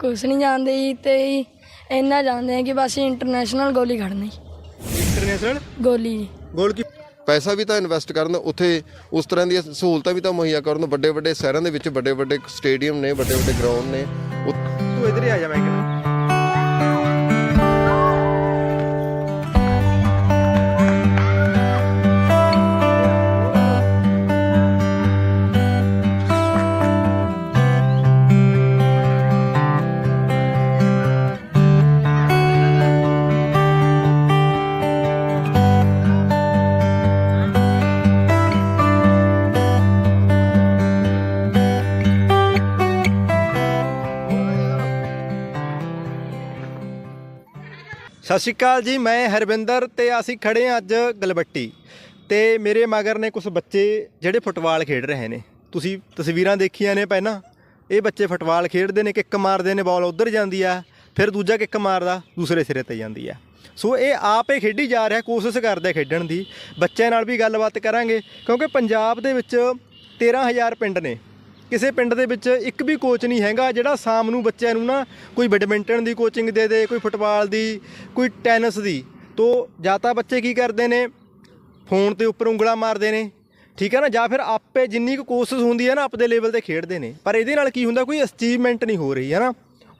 ਕੁਛ ਨਹੀਂ ਜਾਣਦੇ ਜੀ ਤੇ ਜੀ ਇੰਨਾ ਜਾਣਦੇ ਆ ਕਿ ਬਸ ਇੰਟਰਨੈਸ਼ਨਲ ਗੋਲੀ ਖੜਨੀ। ਇੰਟਰਨੈਸ਼ਨਲ ਗੋਲੀ ਜੀ। ਗੋਲ ਕੀ ਪੈਸਾ ਵੀ ਤਾਂ ਇਨਵੈਸਟ ਕਰਨ ਉੱਥੇ ਉਸ ਤਰ੍ਹਾਂ ਦੀਆਂ ਸਹੂਲਤਾਂ ਵੀ ਤਾਂ ਮੁਹੱਈਆ ਕਰਨ ਵੱਡੇ ਵੱਡੇ ਸ਼ਹਿਰਾਂ ਦੇ ਵਿੱਚ ਵੱਡੇ ਵੱਡੇ ਸਟੇਡੀਅਮ ਨੇ ਵੱਡੇ ਵੱਡੇ ਗਰਾਊਂਡ ਨੇ। ਉਹ- ਤੂੰ ਇਧਰ ਹੀ ਆ ਜਾ ਮੈਂ ਕਹਿੰਦਾ ਸਤਿ ਸ਼੍ਰੀ ਅਕਾਲ ਜੀ, ਮੈਂ ਹਰਵਿੰਦਰ ਤੇ ਅਸੀਂ ਖੜੇ ਹਾਂ ਅੱਜ ਗਲਬੱਟੀ ਤੇ ਮੇਰੇ ਮਗਰ ਨੇ ਕੁਝ ਬੱਚੇ ਜਿਹੜੇ ਫੁੱਟਬਾਲ ਖੇਡ ਰਹੇ ਨੇ। ਤੁਸੀਂ ਤਸਵੀਰਾਂ ਦੇਖੀਆਂ ਨੇ ਪਹਿਲਾਂ, ਇਹ ਬੱਚੇ ਫੁੱਟਬਾਲ ਖੇਡਦੇ ਨੇ, ਕਿੱਕ ਮਾਰਦੇ ਨੇ, ਬਾਲ ਉਧਰ ਜਾਂਦੀ ਆ, ਫਿਰ ਦੂਜਾ ਕਿੱਕ ਮਾਰਦਾ, ਦੂਸਰੇ ਸਿਰੇ ਤੇ ਜਾਂਦੀ ਆ। ਸੋ ਇਹ ਆਪੇ ਖੇਡੀ ਜਾ ਰਿਹਾ, ਕੋਸ਼ਿਸ਼ ਕਰਦਾ ਖੇਡਣ ਦੀ। ਬੱਚਿਆਂ ਨਾਲ ਵੀ ਗੱਲਬਾਤ ਕਰਾਂਗੇ, ਕਿਉਂਕਿ ਪੰਜਾਬ ਦੇ ਵਿੱਚ 13000 ਪਿੰਡ ਨੇ। ਕਿਸੇ ਪਿੰਡ ਦੇ ਵਿੱਚ ਇੱਕ ਵੀ ਕੋਚ ਨਹੀਂ ਹੈਗਾ ਜਿਹੜਾ ਸ਼ਾਮ ਨੂੰ ਬੱਚਿਆਂ ਨੂੰ ਨਾ ਕੋਈ ਬੈਡਮਿੰਟਨ ਦੀ ਕੋਚਿੰਗ ਦੇ ਦੇ, ਕੋਈ ਫੁੱਟਬਾਲ ਦੀ, ਕੋਈ ਟੈਨਿਸ ਦੀ। ਤੋ ਜਾਂ ਤਾਂ ਬੱਚੇ ਕੀ ਕਰਦੇ ਨੇ? ਫੋਨ ਤੇ ਉੱਪਰ ਉਂਗਲਾਂ ਮਾਰਦੇ ਨੇ, ਠੀਕ ਹੈ ਨਾ? ਜਾਂ ਫਿਰ ਆਪੇ ਜਿੰਨੀ ਕੁ ਕੋਸ਼ਿਸ਼ ਹੁੰਦੀ ਹੈ ਨਾ, ਆਪਦੇ ਲੈਵਲ ਤੇ ਖੇਡਦੇ ਨੇ। ਪਰ ਇਹਦੇ ਨਾਲ ਕੀ ਹੁੰਦਾ, ਕੋਈ ਅਚੀਵਮੈਂਟ ਨਹੀਂ ਹੋ ਰਹੀ, ਹੈ ਨਾ?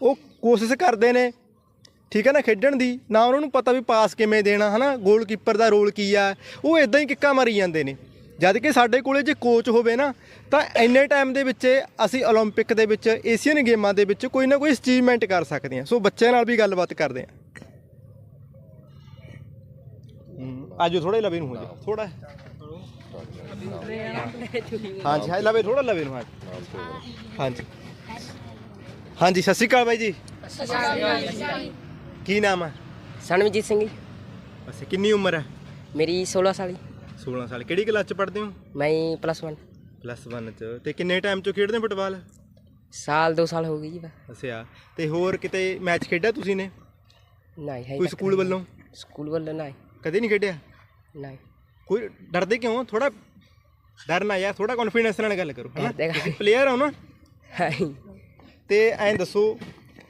ਉਹ ਕੋਸ਼ਿਸ਼ ਕਰਦੇ ਨੇ, ਠੀਕ ਹੈ ਨਾ? ਖੇਡਣ ਦੀ। ਨਾ ਉਹਨਾਂ ਨੂੰ ਪਤਾ ਵੀ ਪਾਸ ਕਿਵੇਂ ਦੇਣਾ ਹਨਾ ਗੋਲਕੀਪਰ ਦਾ ਰੋਲ ਕੀ ਆ? ਉਹ ਇਦਾਂ ਹੀ ਕਿੱਕਾ ਮਾਰੀ ਜਾਂਦੇ ਨੇ। ਜਦ ਕਿ ਸਾਡੇ ਕੋਲੇ ਜੇ ਕੋਚ ਹੋਵੇ ਨਾ ਤਾਂ ਇੰਨੇ ਟਾਈਮ ਦੇ ਵਿੱਚ ਅਸੀਂ 올림픽 ਦੇ ਵਿੱਚ ਏਸ਼ੀਅਨ ਗੇਮਾਂ ਦੇ ਵਿੱਚ ਕੋਈ ਨਾ ਕੋਈ ਅਚੀਵਮੈਂਟ ਕਰ ਸਕਦੇ ਹਾਂ ਸੋ ਬੱਚਿਆਂ ਨਾਲ ਵੀ ਗੱਲਬਾਤ ਕਰਦੇ ਹਾਂ ਆਜੋ ਥੋੜਾ ਲਵੇ ਨੂੰ ਹੋ ਜਾ ਥੋੜਾ ਹਾਂਜੀ ਹਾਂ ਲਵੇ ਥੋੜਾ ਲਵੇ ਨੂੰ ਹਾਂਜੀ ਹਾਂਜੀ ਹਾਂਜੀ ਸਤਿ ਸ਼੍ਰੀ ਅਕਾਲ ਬਾਈ ਜੀ ਕੀ ਨਾਮ ਹੈ ਸਨਮਜੀਤ ਸਿੰਘ ਜੀ ਅੱਛਾ ਕਿੰਨੀ ਉਮਰ ਹੈ ਮੇਰੀ 16 ਸਾਲ ਜੀ 16 ਸਾਲ। ਕਿਹੜੀ ਕਲਾਸ ਚ ਪੜ੍ਹਦੇ ਹੋ? ਮੈਂ ਪਲੱਸ 1 ਪਲੱਸ 1 ਚ। ਤੇ ਕਿੰਨੇ ਟਾਈਮ ਚ ਖੇਡਦੇ ਹੋ ਫੁੱਟਬਾਲ? ਸਾਲ 2 ਸਾਲ ਹੋ ਗਈ ਜੀ ਬਸ। ਅੱਛਾ। ਤੇ ਹੋਰ ਕਿਤੇ ਮੈਚ ਖੇਡਿਆ ਤੁਸੀਂ ਨੇ? ਨਹੀਂ ਹੈ ਕੋਈ ਸਕੂਲ ਵੱਲੋਂ? ਸਕੂਲ ਵੱਲੋਂ ਨਹੀਂ। ਕਦੇ ਨਹੀਂ ਖੇਡਿਆ? ਨਹੀਂ। ਕੋਈ ਡਰਦੇ ਕਿਉਂ? ਥੋੜਾ ਡਰ ਨਾ ਯਾਰ ਥੋੜਾ ਕੌਨਫੀਡੈਂਸ ਨਾਲ ਗੱਲ ਕਰੋ ਹਨਾ? ਤੁਸੀਂ ਪਲੇਅਰ ਹੋ ਨਾ? ਹੈ ਤੇ ਐਂ ਦੱਸੋ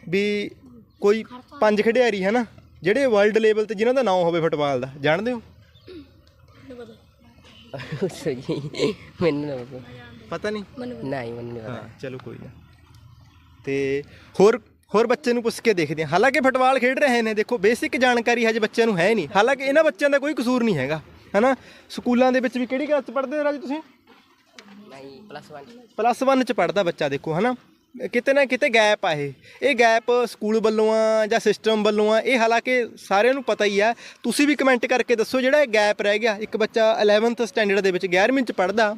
ਵੀ ਕੋਈ ਪੰਜ ਖਿਡਾਰੀ ਹੈ ਨਾ ਜਿਹੜੇ ਵਰਲਡ ਲੈਵਲ ਤੇ ਜਿਨ੍ਹਾਂ ਦਾ ਨਾਮ ਹੋਵੇ ਫੁੱਟਬਾਲ ਦਾ ਜਾਣਦੇ ਹੋ? ਸੋ ਜੀ ਮੈਨੂੰ ਨਹੀਂ ਪਤਾ। ਪਤਾ ਨਹੀਂ? ਨਹੀਂ ਮੈਨੂੰ ਨਹੀਂ ਹਾਂ ਪਤਾ ਚਲੋ ਕੋਈ ਨਾ। ਤੇ ਹੋਰ ਹੋਰ ਬੱਚੇ ਨੂੰ ਪੁੱਛ ਕੇ ਦੇਖਦੇ ਹਾਂ। ਹਾਲਾਂਕਿ ਫੁੱਟਬਾਲ ਖੇਡ ਰਹੇ ਨੇ ਦੇਖੋ ਬੇਸਿਕ ਜਾਣਕਾਰੀ ਹਜੇ ਬੱਚਿਆਂ ਨੂੰ ਹੈ ਨਹੀਂ। ਹਾਲਾਂਕਿ ਇਹਨਾਂ ਬੱਚਿਆਂ ਦਾ ਕੋਈ ਕਸੂਰ ਨਹੀਂ ਹੈਗਾ ਹਨਾ? ਸਕੂਲਾਂ ਦੇ ਵਿੱਚ ਵੀ ਕਿਹੜੀ ਕਲਾਸ ਚ ਪੜ੍ਹਦੇ ਹੋ ਰਾਜ ਤੁਸੀਂ? ਨਹੀਂ ਪਲੱਸ 1 ਪਲੱਸ 1 ਚ ਪੜਦਾ ਬੱਚਾ ਦੇਖੋ ਹਨਾ? ਕਿਤੇ ਨਾ ਕਿਤੇ ਗੈਪ ਆ ਇਹ। ਇਹ ਗੈਪ ਸਕੂਲ ਵੱਲੋਂ ਆ ਜਾਂ ਸਿਸਟਮ ਵੱਲੋਂ ਆ, ਇਹ ਹਾਲਾਂਕਿ ਸਾਰਿਆਂ ਨੂੰ ਪਤਾ ਹੀ ਆ। ਤੁਸੀਂ ਵੀ ਕਮੈਂਟ ਕਰਕੇ ਦੱਸੋ ਜਿਹੜਾ ਇਹ ਗੈਪ ਰਹਿ ਗਿਆ। ਇੱਕ ਬੱਚਾ 11th ਸਟੈਂਡਰਡ ਦੇ ਵਿੱਚ 11ਵੀਂ ਚ ਪੜਦਾ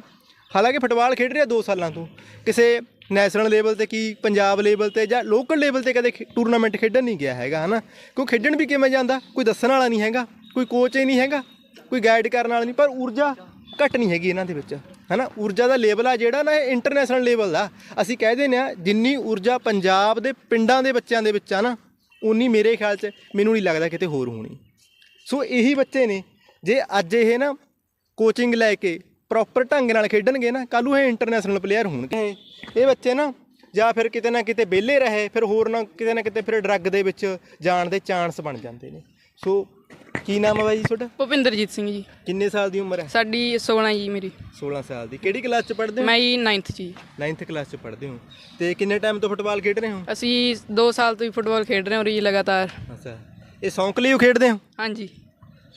ਹਾਲਾਂਕਿ ਫੁੱਟਬਾਲ ਖੇਡ ਰਿਹਾ 2 ਸਾਲਾਂ ਤੋਂ। ਕਿਸੇ ਨੈਸ਼ਨਲ ਲੈਵਲ ਤੇ ਕੀ ਪੰਜਾਬ ਲੈਵਲ ਤੇ ਜਾਂ ਲੋਕਲ ਲੈਵਲ ਤੇ ਕਦੇ ਟੂਰਨਾਮੈਂਟ ਖੇਡਣ ਨਹੀਂ ਗਿਆ ਹੈਗਾ, ਹਨਾ? ਕਿਉਂ ਖੇਡਣ ਵੀ ਕਿਵੇਂ ਜਾਂਦਾ? ਕੋਈ ਦੱਸਣ ਵਾਲਾ ਨਹੀਂ ਹੈਗਾ, ਕੋਈ ਕੋਚ ਹੀ ਨਹੀਂ ਹੈਗਾ, ਕੋਈ ਗਾਈਡ ਕਰਨ ਵਾਲਾ ਨਹੀਂ, ਪਰ ਊਰਜਾ ਘੱਟ ਨਹੀਂ ਹੈਗੀ ਇਹਨਾਂ ਦੇ ਵਿੱਚ। ਹਨਾ? ਊਰਜਾ ਦਾ ਲੇਵਲ ਆ ਜਿਹੜਾ ਨਾ, ਇਹ ਇੰਟਰਨੈਸ਼ਨਲ ਲੈਵਲ ਦਾ। ਅਸੀਂ ਕਹਿ ਦਿੰਦੇ ਆ ਜਿੰਨੀ ਊਰਜਾ ਪੰਜਾਬ ਦੇ ਪਿੰਡਾਂ ਦੇ ਬੱਚਿਆਂ ਦੇ ਵਿੱਚ ਆ ਨਾ ਉਨੀ ਮੇਰੇ ਖਿਆਲ 'ਚ ਮੈਨੂੰ ਨਹੀਂ ਲੱਗਦਾ ਕਿਤੇ ਹੋਰ ਹੋਣੀ। ਸੋ ਇਹੀ ਬੱਚੇ ਨੇ, ਜੇ ਅੱਜ ਇਹ ਨਾ ਕੋਚਿੰਗ ਲੈ ਕੇ ਪ੍ਰੋਪਰ ਢੰਗ ਨਾਲ ਖੇਡਣਗੇ ਨਾ, ਕੱਲ੍ਹ ਨੂੰ ਇਹ ਇੰਟਰਨੈਸ਼ਨਲ ਪਲੇਅਰ ਹੋਣਗੇ। ਇਹ ਬੱਚੇ ਨਾ, ਜਾਂ ਫਿਰ ਕਿਤੇ ਨਾ ਕਿਤੇ ਵਿਹਲੇ ਰਹੇ, ਫਿਰ ਹੋਰ ਨਾ ਕਿਤੇ ਨਾ ਕਿਤੇ ਫਿਰ ਡਰੱਗ ਦੇ ਵਿੱਚ ਜਾਣ ਦੇ ਚਾਂਸ ਬਣ ਜਾਂਦੇ ਨੇ। ਸੋ ਕੀ ਨਾਮ ਹੈ ਬਾਈ ਜੀ ਤੁਹਾਡਾ? ਭੁਪਿੰਦਰਜੀਤ ਸਿੰਘ ਜੀ। ਕਿੰਨੇ ਸਾਲ ਦੀ ਉਮਰ ਹੈ? ਸਾਡੀ 16 ਜੀ ਮੇਰੀ। 16 ਸਾਲ ਦੀ। ਕਿਹੜੀ ਕਲਾਸ ਚ ਪੜ੍ਹਦੇ ਹੋ? ਮੈਂ ਜੀ 9th ਜੀ। 9th ਕਲਾਸ ਚ ਪੜ੍ਹਦੇ ਹੋ। ਤੇ ਕਿੰਨੇ ਟਾਈਮ ਤੋਂ ਫੁੱਟਬਾਲ ਖੇਡ ਰਹੇ ਹੋ? ਅਸੀਂ 2 ਸਾਲ ਤੋਂ ਹੀ ਫੁੱਟਬਾਲ ਖੇਡ ਰਹੇ ਹਾਂ ਜੀ ਲਗਾਤਾਰ। ਅੱਛਾ। ਇਹ ਸੌਂਕ ਲਈ ਖੇਡਦੇ ਹੋ? ਹਾਂਜੀ।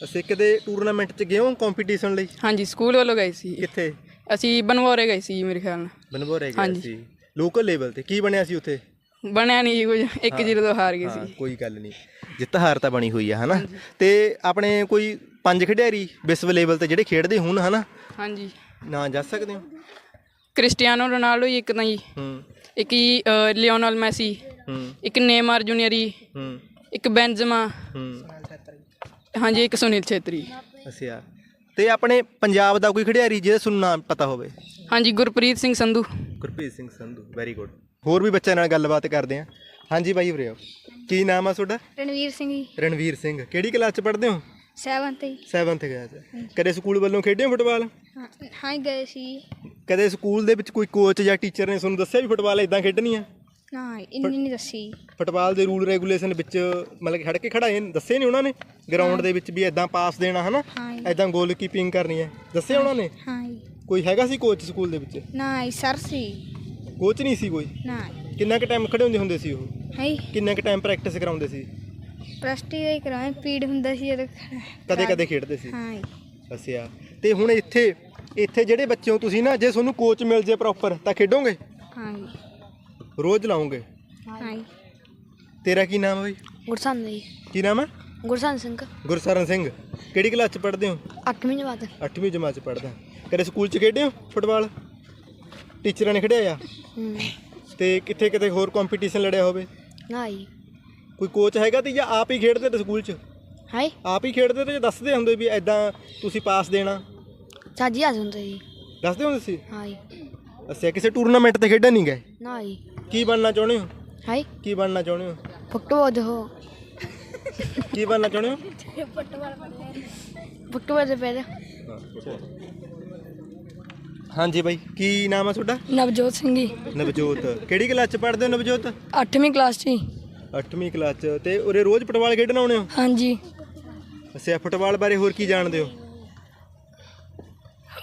ਅਸੀਂ ਕਦੇ ਟੂਰਨਾਮੈਂਟ ਚ ਗਏ ਹੋ ਕੰਪੀਟੀਸ਼ਨ ਲਈ। ਹਾਂਜੀ ਸਕੂਲ ਵੱਲੋਂ ਗਏ ਸੀ। ਕਿੱਥੇ? ਅਸੀਂ ਬਨਵਾਰੇ ਗਏ ਸੀ ਮੇਰੇ ਖਿਆਲ ਨਾਲ। ਬਨਬੋਰੇ ਗਏ। ਸੀ। ਲੋਕਲ ਲੈਵਲ ਤੇ ਕੀ ਬਣਿਆ ਸੀ ਉੱਥੇ? ਬਣਿਆ ਨਹੀਂ ਜੀ ਕੁਝ 1-0 ਤੋਂ ਹਾਰ ਗਏ ਹਾਂ ਸੀ। ਕੋਈ ਗੱਲ ਨਹੀਂ ਜਿੱਤ ਹਾਰ ਤਾਂ ਬਣੀ ਹੋਈ ਆ ਹਨਾ? ਤੇ ਆਪਣੇ ਕੋਈ ਪੰਜ ਖਿਡਾਰੀ ਵਿਸ਼ਵ ਲੈਵਲ ਤੇ ਜਿਹੜੇ ਖੇਡਦੇ ਹੋਣ ਹਨਾ? ਹਾਂਜੀ। ਨਾਂ ਜਾ ਸਕਦੇ ਹੋ? ਕ੍ਰਿਸਟੀਆਨੋ ਰੋਨਾਲਡੋ ਜੀ ਇੱਕ ਤਾਂ ਜੀ। ਹੂੰ। ਇੱਕ ਜੀ ਅ, ਲਿਓਨਲ ਮੈਸੀ। ਹੂੰ। ਇੱਕ ਨੇਮਾਰ ਜੂਨੀਅਰ ਜੀ। ਹੂੰ। ਇੱਕ ਬੈਂਜ਼ਮਾ। ਹੂੰ। ਹਾਂਜੀ ਇੱਕ ਸੁਨੀਲ ਛੇਤਰੀ। ਅੱਛਾ। ਤੇ ਆਪਣੇ ਪੰਜਾਬ ਦਾ ਕੋਈ ਖਿਡਾਰੀ ਜਿਹਦਾ ਤੁਹਾਨੂੰ ਨਾਮ ਪਤਾ ਹੋਵੇ? ਹਾਂਜੀ ਗੁਰਪ੍ਰੀਤ ਸਿੰਘ ਸੰਧੂ। ਗੁਰਪ੍ਰੀਤ ਸਿੰਘ ਸੰਧੂ ਵੈਰੀ ਗੁੱਡ ਹੋਰ ਵੀ ਬੱਚਿਆਂ ਨਾਲ ਗੱਲਬਾਤ ਕਰਦੇ ਆ। ਹਾਂਜੀ ਬਾਈ ਆਓ। ਕੀ ਨਾਮ ਆ ਤੁਹਾਡਾ? ਰਣਵੀਰ ਸਿੰਘ ਜੀ। ਰਣਵੀਰ ਸਿੰਘ। ਕਿਹੜੀ ਕਲਾਸ ਚ ਪੜ੍ਹਦੇ ਹੋ? 7th ਜੀ। 7th ਕਲਾਸ ਕਦੇ ਸਕੂਲ ਵੱਲੋਂ ਖੇਡੇ ਹੋ ਫੁੱਟਬਾਲ? ਹਾਂ ਹਾਂ ਗਏ ਸੀ। ਕਦੇ ਸਕੂਲ ਦੇ ਵਿੱਚ ਕੋਈ ਕੋਚ ਜਾਂ ਟੀਚਰ ਨੇ ਤੁਹਾਨੂੰ ਦੱਸਿਆ ਵੀ ਫੁੱਟਬਾਲ ਇਦਾਂ ਖੇਡਣੀ ਆ? ਨਾ ਇੰਨੀ ਨਹੀਂ ਦੱਸੀ। ਫੁੱਟਬਾਲ ਦੇ ਰੂਲ ਰੈਗੂਲੇਸ਼ਨ ਵਿੱਚ ਮਤਲਬ ਖੜ ਕੇ ਖੜਾਏ ਦੱਸੇ ਨਹੀਂ ਉਹਨਾਂ ਨੇ? ਗਰਾਊਂਡ ਦੇ ਵਿੱਚ ਵੀ ਐਦਾਂ ਪਾਸ ਦੇਣਾ ਹਨਾ। ਐਦਾਂ ਗੋਲ ਕੀਪਿੰਗ ਕਰਨੀ ਹੈ ਦੱਸਿਆ ਉਹਨਾਂ ਨੇ? ਹਾਂ। ਕੋਈ ਹੈਗਾ ਸੀ ਕੋਚ ਸਕੂਲ ਦੇ ਵਿੱਚ? ਨਾ ਸਰ ਸੀ। ਕੋਚ ਨਹੀਂ ਸੀ ਕੋਈ? ਨਾ। ਕਿੰਨਾ ਕੁ ਟਾਈਮ ਖੜੇ ਹੁੰਦੇ ਹੁੰਦੇ ਸੀ ਉਹ? ਹੈ ਕਿੰਨਾ ਕੁ ਟਾਈਮ ਪ੍ਰੈਕਟਿਸ ਕਰਾਉਂਦੇ ਸੀ? ਪ੍ਰਸਟੀ ਦੇ ਕਰਾਏ ਪੀੜ ਹੁੰਦਾ ਸੀ ਜਦੋਂ ਕਦੇ ਕਦੇ ਖੇਡਦੇ ਸੀ। ਹਾਂ ਜੀ। ਅੱਛਾ। ਤੇ ਹੁਣ ਇੱਥੇ ਇੱਥੇ ਜਿਹੜੇ ਬੱਚੇ ਹੋ ਤੁਸੀਂ ਨਾ ਜੇ ਤੁਹਾਨੂੰ ਕੋਚ ਮਿਲ ਜੇ ਪ੍ਰੋਪਰ ਤਾਂ ਖੇਡੋਗੇ? ਹਾਂ ਜੀ। ਰੋਜ਼ ਲਾਉਂਗੇ ਹਾਂ ਜੀ। ਤੇਰਾ ਕੀ ਨਾਮ ਹੈ ਬਈ? ਗੁਰਸੰਨ ਜੀ। ਕੀ ਨਾਮ ਹੈ ਗੁਰਸੰਨ ਸਿੰਘ। ਗੁਰਸਰਨ ਸਿੰਘ। ਕਿਹੜੀ ਕਲਾਸ ਚ ਪੜ੍ਹਦੇ ਹੋ? 8ਵੀਂ ਜਮਾਤ। 8ਵੀਂ ਜਮਾਤ ਚ ਪੜ੍ਹਦਾ। ਕਦੇ ਸਕੂਲ ਚ ਖੇਡੇ ਹੋ? ਫੁੱਟਬਾਲ? ਟੀਚਰਾਂ ਨੇ ਖੇਡਿਆ ਆ? ਹੂੰ। ਤੇ ਕਿੱਥੇ ਕਿਤੇ ਹੋਰ ਕੰਪੀਟੀਸ਼ਨ ਲੜਿਆ ਹੋਵੇ? ਨਾ ਜੀ ਕੋਈ ਕੋਚ ਹੈਗਾ ਤੇ ਜਾਂ ਆਪ ਹੀ ਖੇਡਦੇ ਤੇ ਸਕੂਲ ਚ? ਹਾਈ ਆਪ ਹੀ ਖੇਡਦੇ ਤੇ ਜਾਂ ਦੱਸਦੇ ਹੁੰਦੇ ਵੀ ਐਦਾਂ ਤੁਸੀਂ ਪਾਸ ਦੇਣਾ? ਸਾਜੀ ਆ ਹੁੰਦਾ ਜੀ ਦੱਸਦੇ ਹੁੰਦੇ ਸੀ? ਹਾਂ ਜੀ ਅੱਛਾ ਕਿਸੇ ਟੂਰਨਾਮੈਂਟ ਤੇ ਖੇਡਣ ਨਹੀਂ ਗਏ ਨਾ ਜੀ ਕੀ ਬਣਨਾ ਚਾਹੁੰਦੇ ਹੋ? ਹਾਈ ਕੀ ਬਣਨਾ ਚਾਹੁੰਦੇ ਹੋ? ਫੁੱਟਬਾਲ ਦੇ ਹੋ ਕੀ ਬਣਨਾ ਚਾਹੁੰਦੇ ਹੋ? ਫੁੱਟਬਾਲ ਦੇ ਪਹਿਲੇ ਹਾਂਜੀ ਬਾਈ ਕੀ ਨਾਮ ਹੈ ਤੁਹਾਡਾ? ਨਵਜੋਤ ਸਿੰਘ ਜੀ। ਨਵਜੋਤ। ਕਿਹੜੀ ਕਲਾਸ ਚ ਪੜ੍ਹਦੇ ਹੋ ਨਵਜੋਤ? 8ਵੀਂ ਕਲਾਸ 'ਚ ਜੀ। 8ਵੀਂ ਕਲਾਸ ਚ। ਤੇ ਉਰੇ ਰੋਜ਼ ਫੁੱਟਬਾਲ ਖੇਡਣ ਆਉਣੇ ਹੋ? ਹਾਂਜੀ। ਅੱਛਾ ਫੁੱਟਬਾਲ ਬਾਰੇ ਹੋਰ ਕੀ ਜਾਣਦੇ ਹੋ?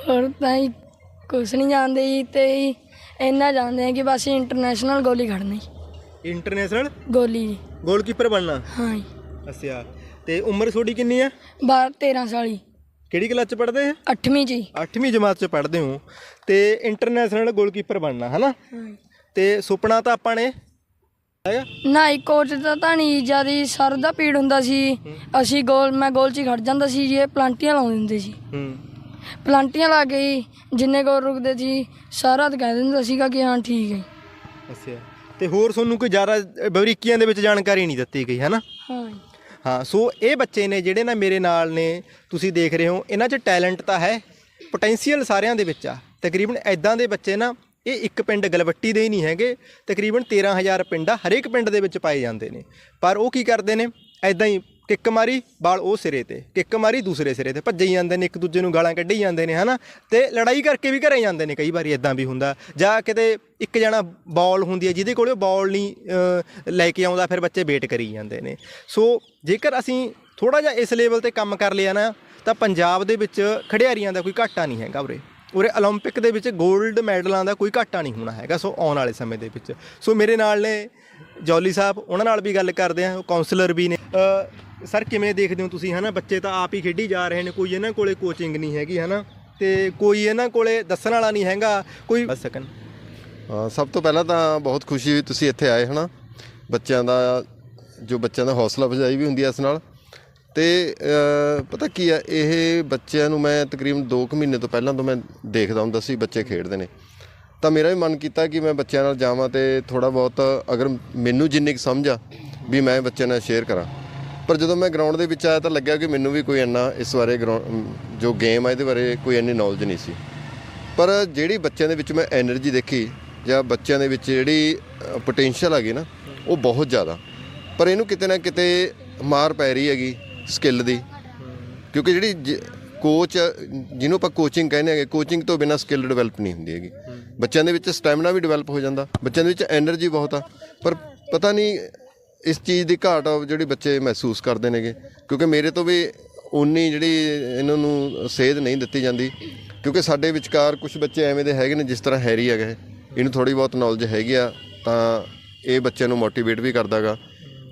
ਹੋਰ ਤਾਂ ਜੀ ਕੁਛ ਨਹੀਂ ਜਾਣਦੇ ਜੀ ਤੇ ਜੀ ਇੰਨਾ ਜਾਣਦੇ ਆ ਕਿ ਬਸ ਇੰਟਰਨੈਸ਼ਨਲ ਗੋਲੀ ਖੜਨੀ। ਇੰਟਰਨੈਸ਼ਨਲ ਗੋਲੀ ਜੀ। ਗੋਲਕੀਪਰ ਬਣਨਾ? ਹਾਂ ਜੀ। ਅੱਛਾ ਤੇ ਉਮਰ ਤੁਹਾਡੀ ਕਿੰਨੀ ਆ? 12 13 ਸਾਲੀ ਕਿਹੜੀ ਕਲਾਸ ਚ ਪੜ੍ਹਦੇ ਆ? 8ਵੀਂ ਜੀ। 8ਵੀਂ ਜਮਾਤ ਚ ਪੜ੍ਹਦੇ ਹੋ। ਤੇ ਇੰਟਰਨੈਸ਼ਨਲ ਗੋਲਕੀਪਰ ਬਣਨਾ ਹਨਾ? ਤੇ ਸੁਪਨਾ ਤਾਂ ਆਪਾਂ ਨੇ ਹੈਗਾ ਨਾ ਹੀ ਕੋਚ ਦਾ ਤਾਂ ਨਹੀਂ ਜ਼ਿਆਦਾ ਸਰ ਦਾ ਪੀੜ ਹੁੰਦਾ ਸੀ ਅਸੀਂ ਗੋਲ ਮੈਂ ਗੋਲ 'ਚ ਹੀ ਖੜ ਜਾਂਦਾ ਸੀ ਜੀ ਇਹ ਪਲਾਂਟੀਆਂ ਲਾਉਂਦੇ ਹੁੰਦੇ ਸੀ। ਹੂੰ। ਪਲਾਂਟੀਆਂ ਲਾ ਕੇ ਹੀ ਜਿੰਨੇ ਗੋਲ ਰੁਕਦੇ ਸੀ ਸਾਰਾ ਤਾਂ ਕਹਿ ਦਿੰਦਾ ਸੀਗਾ ਕਿ ਹਾਂ ਠੀਕ ਹੈ। ਅੱਛਾ। ਤੇ ਹੋਰ ਤੁਹਾਨੂੰ ਕੋਈ ਜ਼ਿਆਦਾ ਬਰੀਕੀਆਂ ਦੇ ਵਿੱਚ ਜਾਣਕਾਰੀ ਨਹੀਂ ਦਿੱਤੀ ਗਈ ਹਾਂ ਜੀ। ਹਾਂ ਹਾਂ, ਸੋ ਇਹ ਬੱਚੇ ਨੇ ਜਿਹੜੇ ਨਾ ਮੇਰੇ ਨਾਲ ਨੇ, ਤੁਸੀਂ ਦੇਖ ਰਹੇ ਹੋ, ਇਹਨਾਂ 'ਚ ਟੈਲੈਂਟ ਤਾਂ ਹੈ ਪੋਟੈਂਸ਼ੀਅਲ ਸਾਰਿਆਂ ਦੇ ਵਿੱਚ ਆ। ਤਕਰੀਬਨ ਐਦਾਂ ਦੇ ਬੱਚੇ ਨਾ, ਇਹ ਇੱਕ ਪਿੰਡ ਗਲਵੱਟੀ ਦੇ ਹੀ ਨਹੀਂ ਹੈਗੇ, ਤਕਰੀਬਨ 13000 ਪਿੰਡ ਆ, ਹਰੇਕ ਪਿੰਡ ਦੇ ਵਿੱਚ ਪਾਏ ਜਾਂਦੇ ਨੇ। ਪਰ ਉਹ ਕੀ ਕਰਦੇ ਨੇ ਐਦਾਂ ਹੀ ਕਿੱਕ ਮਾਰੀ, ਬਾਲ ਉਹ ਸਿਰੇ ਤੇ, ਕਿੱਕ ਮਾਰੀ ਦੂਸਰੇ ਸਿਰੇ ਤੇ, ਭੱਜੇ ਜਾਂਦੇ ਨੇ, ਇੱਕ ਦੂਜੇ ਨੂੰ ਗਾਲਾਂ ਕੱਢੀ ਜਾਂਦੇ ਨੇ, ਹਨਾ? ਤੇ ਲੜਾਈ ਕਰਕੇ ਵੀ ਘਰੇ ਜਾਂਦੇ ਨੇ, ਕਈ ਵਾਰੀ ਇਦਾਂ ਵੀ ਹੁੰਦਾ। ਜਾਂ ਕਿਤੇ ਇੱਕ ਜਣਾ ਬਾਲ ਹੁੰਦੀ ਹੈ, ਜਿਹਦੇ ਕੋਲ ਉਹ ਬਾਲ ਨਹੀਂ ਲੈ ਕੇ ਆਉਂਦਾ, ਫਿਰ ਬੱਚੇ ਵੇਟ ਕਰੀ ਜਾਂਦੇ ਨੇ। ਸੋ ਜੇਕਰ ਅਸੀਂ ਥੋੜਾ ਜਿਹਾ ਇਸ ਲੈਵਲ ਤੇ ਕੰਮ ਕਰ ਲਿਆ ਨਾ, ਤਾਂ ਪੰਜਾਬ ਦੇ ਵਿੱਚ ਖਿਡਾਰੀਆਂ ਦਾ ਕੋਈ ਘਾਟਾ ਨਹੀਂ ਹੈਗਾ ਉਰੇ। ਉਰੇ 올림픽 ਦੇ ਵਿੱਚ 골ਡ ਮੈਡਲਾਂ ਦਾ ਕੋਈ ਘਾਟਾ ਨਹੀਂ ਹੋਣਾ ਹੈਗਾ, ਸੋ ਆਉਣ ਵਾਲੇ ਸਮੇਂ ਦੇ ਵਿੱਚ। ਸੋ ਮੇਰੇ ਨਾਲ ਨੇ ਜੌਲੀ ਸਾਹਿਬ, ਉਹਨਾਂ ਨਾਲ ਵੀ ਗੱਲ ਕਰਦੇ ਆ ਉਹ ਕਾਉਂਸਲਰ ਵੀ ਨੇ। ਸਰ ਕਿਵੇਂ ਦੇਖਦੇ ਹੋ ਤੁਸੀਂ ਹਨਾ? ਬੱਚੇ ਤਾਂ ਆਪ ਹੀ ਖੇਡੀ ਜਾ ਰਹੇ ਨੇ ਕੋਈ ਇਹਨਾਂ ਕੋਲੇ ਕੋਚਿੰਗ ਨਹੀਂ ਹੈਗੀ ਹਨਾ? ਤੇ ਕੋਈ ਇਹਨਾਂ ਕੋਲੇ ਦੱਸਣ ਵਾਲਾ ਨਹੀਂ ਹੈਗਾ ਕੋਈ ਦੱਸ ਸਕਣ ਹਾਂ ਸਭ ਤੋਂ ਪਹਿਲਾਂ ਤਾਂ ਬਹੁਤ ਖੁਸ਼ੀ ਹੋਈ ਤੁਸੀਂ ਇੱਥੇ ਆਏ ਹਨਾ? ਬੱਚਿਆਂ ਦਾ ਜੋ ਬੱਚਿਆਂ ਦਾ ਹੌਸਲਾ ਅਫਜ਼ਾਈ ਵੀ ਹੁੰਦੀ ਹੈ ਇਸ ਨਾਲ। ਤੇ ਪਤਾ ਕੀ ਆ ਇਹ ਬੱਚਿਆਂ ਨੂੰ ਮੈਂ ਤਕਰੀਬਨ 2 ਕੁ ਮਹੀਨੇ ਤੋਂ ਪਹਿਲਾਂ ਤੋਂ ਮੈਂ ਦੇਖਦਾ ਹੁੰਦਾ ਸੀ ਬੱਚੇ ਖੇਡਦੇ ਨੇ। ਤਾਂ ਮੇਰਾ ਵੀ ਮਨ ਕੀਤਾ ਕਿ ਮੈਂ ਬੱਚਿਆਂ ਨਾਲ ਜਾਵਾਂ ਤੇ ਥੋੜਾ ਬਹੁਤ ਅਗਰ ਮੈਨੂੰ ਜਿੰਨੀ ਕੁ ਸਮਝ ਆ ਵੀ ਮੈਂ ਬੱਚਿਆਂ ਨਾਲ ਸ਼ੇਅਰ ਕਰਾਂ। ਪਰ ਜਦੋਂ ਮੈਂ ਗਰਾਊਂਡ ਦੇ ਵਿੱਚ ਆਇਆ ਤਾਂ ਲੱਗਿਆ ਕਿ ਮੈਨੂੰ ਵੀ ਕੋਈ ਇੰਨਾ ਇਸ ਬਾਰੇ ਜੋ ਗੇਮ ਹੈ ਇਹਦੇ ਬਾਰੇ ਕੋਈ ਇੰਨੀ ਨੌਲੇਜ ਨਹੀਂ ਸੀ। ਪਰ ਜਿਹੜੀ ਬੱਚਿਆਂ ਦੇ ਵਿੱਚ ਮੈਂ એનર્ਜੀ ਦੇਖੀ ਜਾਂ ਬੱਚਿਆਂ ਦੇ ਵਿੱਚ ਜਿਹੜੀ ਪੋਟੈਂਸ਼ੀਅਲ ਹੈਗੀ ਨਾ, ਉਹ ਬਹੁਤ ਜ਼ਿਆਦਾ। ਪਰ ਇਹਨੂੰ ਕਿਤੇ ਨਾ ਕਿਤੇ ਮਾਰ ਪੈ ਰਹੀ ਹੈਗੀ ਸਕਿੱਲ ਦੀ। ਕਿਉਂਕਿ ਜਿਹੜੀ ਕੋਚ ਜਿਹਨੂੰ ਆਪਾਂ ਕੋਚਿੰਗ ਕਹਿੰਦੇ ਹੈਗੇ ਕੋਚਿੰਗ ਤੋਂ ਬਿਨਾਂ ਸਕਿੱਲ ਡਿਵੈਲਪ ਨਹੀਂ ਹੁੰਦੀ ਹੈਗੀ। ਬੱਚਿਆਂ ਦੇ ਵਿੱਚ ਸਟੈਮਿਨਾ ਵੀ ਡਿਵੈਲਪ ਹੋ ਜਾਂਦਾ, ਬੱਚਿਆਂ ਦੇ ਵਿੱਚ એનર્ਜੀ ਬਹੁਤ ਆ। ਪਰ ਪਤਾ ਨਹੀਂ ਇਸ ਚੀਜ਼ ਦੀ ਘਾਟ ਜਿਹੜੀ ਬੱਚੇ ਮਹਿਸੂਸ ਕਰਦੇ ਨੇਗੇ। ਕਿਉਂਕਿ ਮੇਰੇ ਤੋਂ ਵੀ ਉਨੀ ਜਿਹੜੀ ਇਹਨਾਂ ਨੂੰ ਸੇਧ ਨਹੀਂ ਦਿੱਤੀ ਜਾਂਦੀ। ਕਿਉਂਕਿ ਸਾਡੇ ਵਿਚਕਾਰ ਕੁਝ ਬੱਚੇ ਐਵੇਂ ਦੇ ਹੈਗੇ ਨੇ ਜਿਸ ਤਰ੍ਹਾਂ ਹੈਰੀ ਹੈਗਾ ਇਹਨੂੰ ਥੋੜੀ ਬਹੁਤ ਨੌਲੇਜ ਹੈਗੀ ਆ, ਤਾਂ ਇਹ ਬੱਚਿਆਂ ਨੂੰ ਮੋਟੀਵੇਟ ਵੀ ਕਰਦਾਗਾ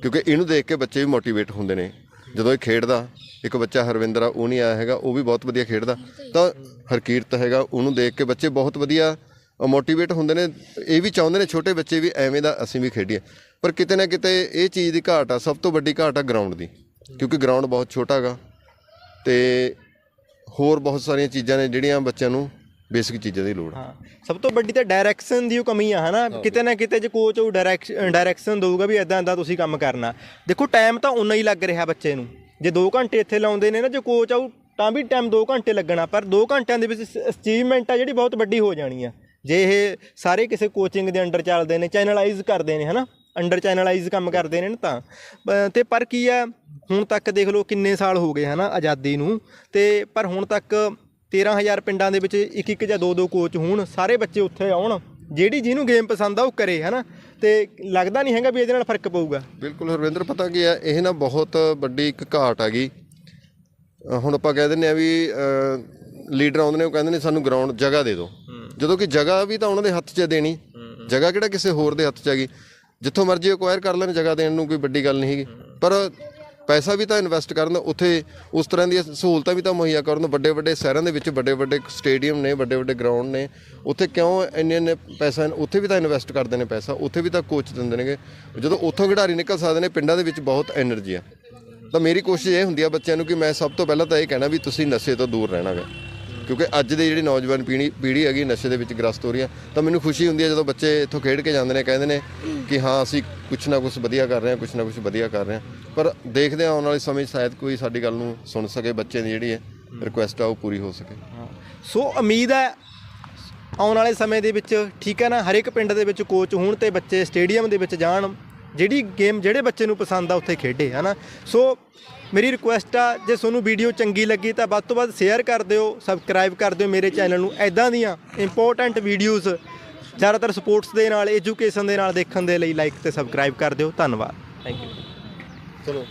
ਕਿਉਂਕਿ ਇਹਨੂੰ ਦੇਖ ਕੇ ਬੱਚੇ ਵੀ ਮੋਟੀਵੇਟ ਹੁੰਦੇ ਨੇ। ਜਦੋਂ ਇਹ ਖੇਡਦਾ, ਇੱਕ ਬੱਚਾ ਹਰਵਿੰਦਰ ਆ, ਉਹ ਨਹੀਂ ਆਇਆ ਹੈਗਾ, ਉਹ ਵੀ ਬਹੁਤ ਵਧੀਆ ਖੇਡਦਾ। ਤਾਂ ਹਰਕੀਰਤ ਹੈਗਾ, ਉਹਨੂੰ ਦੇਖ ਕੇ ਬੱਚੇ ਬਹੁਤ ਵਧੀਆ ਮੋਟੀਵੇਟ ਹੁੰਦੇ ਨੇ। ਇਹ ਵੀ ਚਾਹੁੰਦੇ ਨੇ ਛੋਟੇ ਬੱਚੇ ਵੀ ਐਵੇਂ ਦਾ ਅਸੀਂ ਵੀ ਖੇਡੀਏ। ਪਰ ਕਿਤੇ ਨਾ ਕਿਤੇ ਇਹ ਚੀਜ਼ ਦੀ ਘਾਟ ਆ ਸਭ ਤੋਂ ਵੱਡੀ ਘਾਟ ਆ ਗਰਾਊਂਡ ਦੀ ਕਿਉਂਕਿ ਗਰਾਊਂਡ ਬਹੁਤ ਛੋਟਾ ਹੈਗਾ ਤੇ ਹੋਰ ਬਹੁਤ ਸਾਰੀਆਂ ਚੀਜ਼ਾਂ ਨੇ ਜਿਹੜੀਆਂ ਬੱਚਿਆਂ ਨੂੰ ਬੇਸਿਕ ਚੀਜ਼ਾਂ ਦੀ ਲੋੜ ਆ। ਹਾਂ ਸਭ ਤੋਂ ਵੱਡੀ ਤਾਂ ਡਾਇਰੈਕਸ਼ਨ ਦੀ ਉਹ ਕਮੀ ਆ ਹਨਾ? ਕਿਤੇ ਨਾ ਕਿਤੇ ਜੇ ਕੋਚ ਉਹ ਡਾਇਰੈਕਸ਼ਨ ਡਾਇਰੈਕਸ਼ਨ ਦਊਗਾ ਵੀ ਇਦਾਂ ਇਦਾਂ ਤੁਸੀਂ ਕੰਮ ਕਰਨਾ। ਦੇਖੋ ਟਾਈਮ ਤਾਂ ਉਨਾ ਹੀ ਲੱਗ ਰਿਹਾ ਬੱਚੇ ਨੂੰ। ਜੇ 2 ਘੰਟੇ ਇੱਥੇ ਲਾਉਂਦੇ ਨੇ ਨਾ ਜੇ ਕੋਚ ਆਊ ਤਾਂ ਵੀ ਟਾਈਮ 2 ਘੰਟੇ ਲੱਗਣਾ। ਪਰ 2 ਘੰਟਿਆਂ ਦੇ ਵਿੱਚ ਅਚੀਵਮੈਂਟ ਆ ਜਿਹੜੀ ਬਹੁਤ ਵੱਡੀ ਹੋ ਜਾਣੀ ਆ। ਜੇ ਇਹ ਸਾਰੇ ਕਿਸੇ ਕੋਚਿੰਗ ਦੇ ਅੰਡਰ ਚੱਲਦੇ ਨੇ ਚੈਨਲਾਈਜ਼ ਕਰਦੇ ਨੇ ਹਨਾ? ਅੰਡਰ ਚੈਨਲਾਈਜ਼ ਕੰਮ ਕਰਦੇ ਨੇ ਨਾ ਤਾਂ। ਤੇ ਪਰ ਕੀ ਆ ਹੁਣ ਤੱਕ ਦੇਖ ਲਓ ਕਿੰਨੇ ਸਾਲ ਹੋ ਗਏ ਹਨਾ ਆਜ਼ਾਦੀ ਨੂੰ। ਤੇ ਪਰ ਹੁਣ ਤੱਕ 13000 ਪਿੰਡਾਂ ਦੇ ਵਿੱਚ ਇੱਕ ਇੱਕ ਜਾਂ ਦੋ ਦੋ ਕੋਚ ਹੋਣ ਸਾਰੇ ਬੱਚੇ ਉੱਥੇ ਆਉਣ। ਜਿਹੜੀ ਜਿਹਨੂੰ ਗੇਮ ਪਸੰਦ ਆ ਉਹ ਕਰੇ ਹਨਾ। ਤੇ ਲੱਗਦਾ ਨਹੀਂ ਹੈਗਾ ਵੀ ਇਹਦੇ ਨਾਲ ਫ਼ਰਕ ਪਊਗਾ। ਬਿਲਕੁਲ ਹਰਵਿੰਦਰ ਪਤਾ ਕੀ ਹੈ ਇਹ ਨਾ ਬਹੁਤ ਵੱਡੀ ਇੱਕ ਘਾਟ ਹੈਗੀ। ਹੁਣ ਆਪਾਂ ਕਹਿ ਦਿੰਦੇ ਆ ਵੀ ਲੀਡਰ ਆਉਂਦੇ ਨੇ ਉਹ ਕਹਿੰਦੇ ਨੇ ਸਾਨੂੰ ਗਰਾਊਂਡ ਜਗ੍ਹਾ ਦੇ ਦਿਓ। ਜਦੋਂ ਕਿ ਜਗ੍ਹਾ ਵੀ ਤਾਂ ਉਹਨਾਂ ਦੇ ਹੱਥ 'ਚ ਦੇਣੀ। ਜਗ੍ਹਾ ਕਿਹੜਾ ਕਿਸੇ ਹੋਰ ਦੇ ਹੱਥ 'ਚ ਹੈਗੀ। ਜਿੱਥੋਂ ਮਰਜ਼ੀ ਅਕਵਾਇਰ ਕਰ ਲੈਣ, ਜਗ੍ਹਾ ਦੇਣ ਨੂੰ ਕੋਈ ਵੱਡੀ ਗੱਲ ਨਹੀਂ ਹੈਗੀ। ਪਰ ਪੈਸਾ ਵੀ ਤਾਂ ਇਨਵੈਸਟ ਕਰਨ, ਉੱਥੇ ਉਸ ਤਰ੍ਹਾਂ ਦੀਆਂ ਸਹੂਲਤਾਂ ਵੀ ਤਾਂ ਮੁਹੱਈਆ ਕਰਨ ਵੱਡੇ ਵੱਡੇ ਸ਼ਹਿਰਾਂ ਦੇ ਵਿੱਚ ਵੱਡੇ ਵੱਡੇ ਸਟੇਡੀਅਮ ਨੇ ਵੱਡੇ ਵੱਡੇ ਗਰਾਊਂਡ ਨੇ, ਉੱਥੇ ਕਿਉਂ ਇੰਨੇ ਇੰਨੇ ਪੈਸਾ ਉੱਥੇ ਵੀ ਤਾਂ ਇਨਵੈਸਟ ਕਰਦੇ ਨੇ ਪੈਸਾ, ਉੱਥੇ ਵੀ ਤਾਂ ਕੋਚ ਦਿੰਦੇ ਨੇਗੇ। ਜਦੋਂ ਉੱਥੋਂ ਖਿਡਾਰੀ ਨਿਕਲ ਸਕਦੇ ਨੇ, ਪਿੰਡਾਂ ਦੇ ਵਿੱਚ ਬਹੁਤ એનર્ਜੀ ਆ। ਤਾਂ ਮੇਰੀ ਕੋਸ਼ਿਸ਼ ਇਹ ਹੁੰਦੀ ਆ ਬੱਚਿਆਂ ਨੂੰ ਕਿ ਮੈਂ ਸਭ ਤੋਂ ਪਹਿਲਾਂ ਤਾਂ ਇਹ ਕਹਿਣਾ ਵੀ ਤੁਸੀਂ ਨਸ਼ੇ ਤੋਂ ਦੂਰ ਰਹਿਣਾ ਹੈ ਕਿਉਂਕਿ ਅੱਜ ਦੀ ਜਿਹੜੀ ਨੌਜਵਾਨ ਪੀੜ੍ਹੀ ਪੀੜ੍ਹੀ ਹੈਗੀ ਨਸ਼ੇ ਦੇ ਵਿੱਚ ਗ੍ਰਸਤ ਹੋ ਰਹੀ ਆ ਤਾਂ ਮੈਨੂੰ ਖੁਸ਼ੀ ਹੁੰਦੀ ਹੈ ਜਦੋਂ ਬੱਚੇ ਇੱਥੋਂ ਖੇਡ ਕੇ ਜਾਂਦੇ ਨੇ ਕਹਿੰਦੇ ਨੇ ਕਿ ਹਾਂ ਅਸੀਂ ਕੁਛ ਨਾ ਕੁਛ ਵਧੀਆ ਕਰ ਰਹੇ ਹਾਂ ਕੁਛ ਨਾ ਕੁਛ ਵਧੀਆ ਕਰ ਰਹੇ ਹਾਂ। ਪਰ ਦੇਖਦੇ ਹਾਂ ਆਉਣ ਵਾਲੇ ਸਮੇਂ 'ਚ ਸ਼ਾਇਦ ਕੋਈ ਸਾਡੀ ਗੱਲ ਨੂੰ ਸੁਣ ਸਕੇ ਬੱਚੇ ਦੀ ਜਿਹੜੀ ਹੈ ਰਿਕੁਐਸਟ ਆ ਉਹ ਪੂਰੀ ਹੋ ਸਕੇ। ਸੋ ਉਮੀਦ ਹੈ ਆਉਣ ਵਾਲੇ ਸਮੇਂ ਦੇ ਵਿੱਚ ਠੀਕ ਹੈ ਨਾ ਹਰ ਇੱਕ ਪਿੰਡ ਦੇ ਵਿੱਚ ਕੋਚ ਹੋਣ ਤੇ ਬੱਚੇ ਸਟੇਡੀਅਮ ਦੇ ਵਿੱਚ ਜਾਣ। ਜਿਹੜੀ ਗੇਮ ਜਿਹੜੇ ਬੱਚੇ ਨੂੰ ਪਸੰਦ ਆ ਉੱਥੇ ਖੇਡੇ ਹਨਾ? ਸੋ ਮੇਰੀ ਰਿਕੁਐਸਟ ਆ ਜੇ ਤੁਹਾਨੂੰ ਵੀਡੀਓ ਚੰਗੀ ਲੱਗੀ ਤਾਂ ਵੱਧ ਤੋਂ ਵੱਧ ਸ਼ੇਅਰ ਕਰ ਦਿਓ ਸਬਸਕ੍ਰਾਈਬ ਕਰ ਦਿਓ ਮੇਰੇ ਚੈਨਲ ਨੂੰ। ਐਦਾਂ ਦੀਆਂ ਇੰਪੋਰਟੈਂਟ ਵੀਡੀਓਜ਼ ਜ਼ਿਆਦਾਤਰ ਸਪੋਰਟਸ ਦੇ ਨਾਲ ਐਜੂਕੇਸ਼ਨ ਦੇ ਨਾਲ ਦੇਖਣ ਦੇ ਲਈ ਲਾਈਕ ਤੇ ਸਬਸਕ੍ਰਾਈਬ ਕਰ ਦਿਓ। ਧੰਨਵਾਦ। ਥੈਂਕ ਯੂ ਚਲੋ।